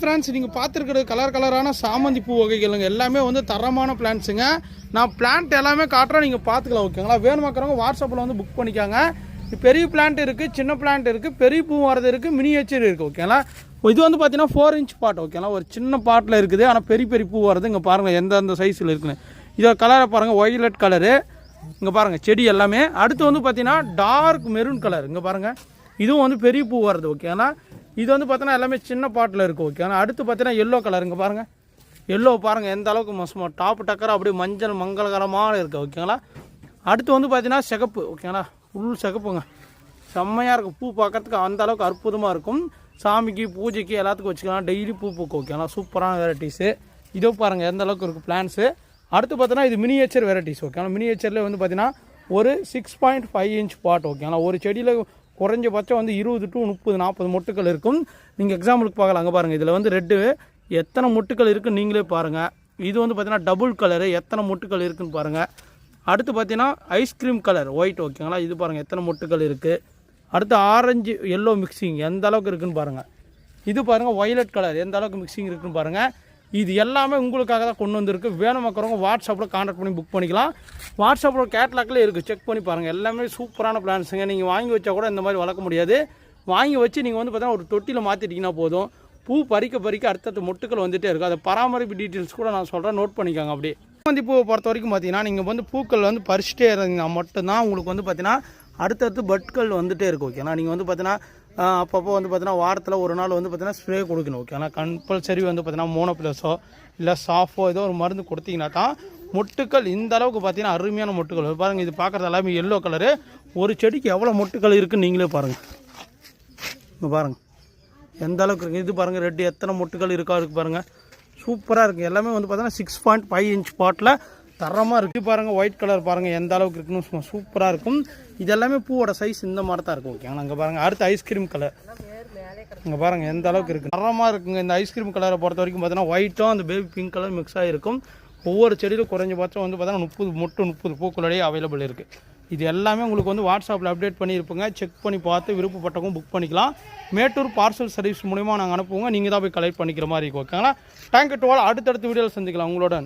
Friends நீங்கள் பார்த்துருக்கிறது colour கலரான சாமந்தி பூ வகைகளுங்க. எல்லாமே வந்து தரமான பிளான்ஸுங்க நான் பிளான்ட் எல்லாமே காட்டுறேன் நீங்கள் பார்த்துக்கலாம் ஓகேங்களா வேணுமாக்கிறவங்க வாட்ஸ்அப்பில் வந்து புக் பண்ணிக்காங்க. பெரிய பிளான்ட் இருக்குது சின்ன பிளான்ட் இருக்குது பெரிய பூ வரது இருக்குது மினியேச்சர் இருக்குது ஓகேங்களா இது வந்து பார்த்தீங்கன்னா ஃபோர் இன்ச் பாட் ஓகேங்களா ஒரு சின்ன பாட்டில் இருக்குது ஆனால் பெரிய பெரிய பூ வரது இங்கே பாருங்கள் எந்தெந்த சைஸில் இருக்குன்னு. இதோட கலரை பாருங்கள் ஒய்லட் கலரு இங்கே பாருங்கள் செடி எல்லாமே. அடுத்து வந்து பார்த்தீங்கன்னா டார்க் மெரூன் கலர் இங்கே பாருங்கள் இதுவும் வந்து பெரிய பூ வருது ஓகேங்களா இது வந்து பார்த்தீங்கன்னா எல்லாமே சின்ன பாட்டில் இருக்குது ஓகே ஆனால் அடுத்து பார்த்தீங்கன்னா எல்லோ கலருங்க பாருங்கள் எல்லோ பாருங்கள் எந்த அளவுக்கு மோசமாக டாப் டக்கர் அப்படியே மஞ்சள் மங்களகரமாக இருக்குது ஓகேங்களா அடுத்து வந்து பார்த்தீங்கன்னா சிகப்பு ஓகேங்களா ஃபுல் சிகப்புங்க. செம்மையாக இருக்கும். பூ பார்க்கறதுக்கு அந்த அளவுக்கு அற்புதமாக இருக்கும். சாமிக்கு பூஜைக்கு எல்லாத்துக்கும் வச்சுக்கலாம். டெய்லி பூ பூக்கும் ஓகேங்களா சூப்பரான வெரைட்டிஸு இதோ பாருங்கள் எந்த அளவுக்கு இருக்குது பிளான்ஸு அடுத்து பார்த்தீங்கன்னா இது மினியேச்சர் வெரைட்டிஸ் ஓகேங்களா மினியேச்சரில் வந்து பார்த்தீங்கன்னா ஒரு six point five inch pot ஓகேங்களா ஒரு செடியில் குறைஞ்சபட்சம் வந்து இருபது டு முப்பது நாற்பது மொட்டுக்கள் இருக்கும். நீங்கள் எக்ஸாம்பிளுக்கு பார்க்கலாம். அங்கே பாருங்கள் இதில் வந்து ரெட்டு எத்தனை மொட்டுக்கள் இருக்குன்னு நீங்களே பாருங்கள் இது வந்து பார்த்தீங்கன்னா டபுள் கலரு எத்தனை மொட்டுக்கள் இருக்குன்னு பாருங்கள் அடுத்து பார்த்தீங்கன்னா ஐஸ்கிரீம் கலர் ஒயிட் ஓகேங்களா இது பாருங்கள் எத்தனை மொட்டுக்கள் இருக்குது அடுத்து ஆரஞ்சு எல்லோ மிக்சிங் எந்த அளவுக்கு இருக்குன்னு பாருங்கள் இது பாருங்கள் ஒய்லட் கலர் எந்த அளவுக்கு மிக்சிங் இருக்குதுன்னு பாருங்கள் இது எல்லாமே உங்களுக்காக தான் கொண்டு வந்திருக்கு. வேணும் மக்கறவங்க வாட்ஸ்அப்பில் கான்டாக்ட் பண்ணி புக் பண்ணிக்கலாம். வாட்ஸ்அப்பில் கேட்லாக்லேயே இருக்குது செக் பண்ணி பாருங்கள் எல்லாமே சூப்பரான பிளான்ஸுங்க நீங்கள் வாங்கி வச்சா கூட இந்த மாதிரி வளர்க்க முடியாது. வாங்கி வச்சு நீங்கள் வந்து பார்த்தீங்கன்னா ஒரு தொட்டியில் மாற்றிட்டீங்கன்னா போதும். பூ பறிக்க பறிக்க அடுத்தடுத்த மொட்டுக்கள் வந்துட்டே இருக்கும் அதை பராமரிப்பு டீட்டெயில்ஸ் கூட நான் சொல்கிறேன் நோட் பண்ணிக்கோங்க அப்படியே. சாமந்தி பூவை பொறுத்த வரைக்கும் பார்த்தீங்கன்னா நீங்கள் வந்து பூக்கள் வந்து பறிச்சுட்டே இருந்தீங்கன்னா மட்டும்தான் உங்களுக்கு வந்து பார்த்தீங்கன்னா அடுத்தடுத்து பட்கள் வந்துட்டே இருக்கும் ஓகேனா நீங்கள் வந்து பார்த்தீங்கன்னா அப்பப்போ வந்து பார்த்தீங்கன்னா வாரத்தில் ஒரு நாள் வந்து பார்த்தீங்கன்னா ஸ்ப்ரே கொடுக்கணும் ஓகே ஆனால் கம்பல்சரி வந்து பார்த்தீங்கன்னா மோனோப்ளஸோ இல்லை சாஃபோ ஏதோ ஒரு மருந்து கொடுத்தீங்கன்னா தான் மொட்டுக்கள் இந்த அளவுக்கு பார்த்தீங்கன்னா அருமையான மொட்டுக்கள் பாருங்கள் இது பார்க்குறது எல்லாமே எல்லோ கலரு ஒரு செடிக்கு எவ்வளோ மொட்டுக்கள் இருக்குன்னு நீங்களே பாருங்கள் இங்கே பாருங்கள் எந்த அளவுக்கு இருக்குது இது பாருங்கள் ரெட்டு எத்தனை மொட்டுக்கள் இருக்கா இருக்கு பாருங்கள் சூப்பராக இருக்குது எல்லாமே வந்து பார்த்தீங்கன்னா சிக்ஸ் பாயிண்ட் ஃபைவ் இன்ச் பாட்டில் தரமாக இருக்குது பாருங்கள் ஒயிட் கலர் பாருங்கள் எந்த அளவுக்கு இருக்குன்னு சும்மா சூப்பராக இருக்கும். இது எல்லாமே பூவோட சைஸ் இந்த மாதிரி தான் இருக்கும் ஓகேங்களா அங்கே பாருங்கள் அடுத்து ஐஸ்கிரீம் கலர் இங்கே பாருங்கள் எந்த அளவுக்கு இருக்குது தரமாக இருக்குங்க இந்த ஐஸ்கிரீம் கலரை பொறுத்த வரைக்கும் பார்த்தீங்கன்னா ஒயிட்டும் அந்த பேபி பிங்க் கலர் மிக்ஸ் ஆகிருக்கும் ஒவ்வொரு செடியிலும் குறைஞ்சபட்சம் வந்து பார்த்தீங்கன்னா முப்பது மொட்டு முப்பது பூக்களோடய அவைலபிள் இருக்குது இது எல்லாமே உங்களுக்கு வந்து வாட்ஸ்அப்பில் அப்டேட் பண்ணியிருப்போங்க. செக் பண்ணி பார்த்து விருப்பப்பட்டவங்க புக் பண்ணிக்கலாம். மேட்டூர் பார்சல் சர்வீஸ் மூலிமா நாங்கள் அனுப்புவோங்க. நீங்கள் தான் போய் கலெக்ட் பண்ணிக்கிற மாதிரி இருக்கும் ஓகேங்களா டேங்க் டுவால் அடுத்தடுத்த வீடியோவில் சந்திக்கலாம். உங்களோட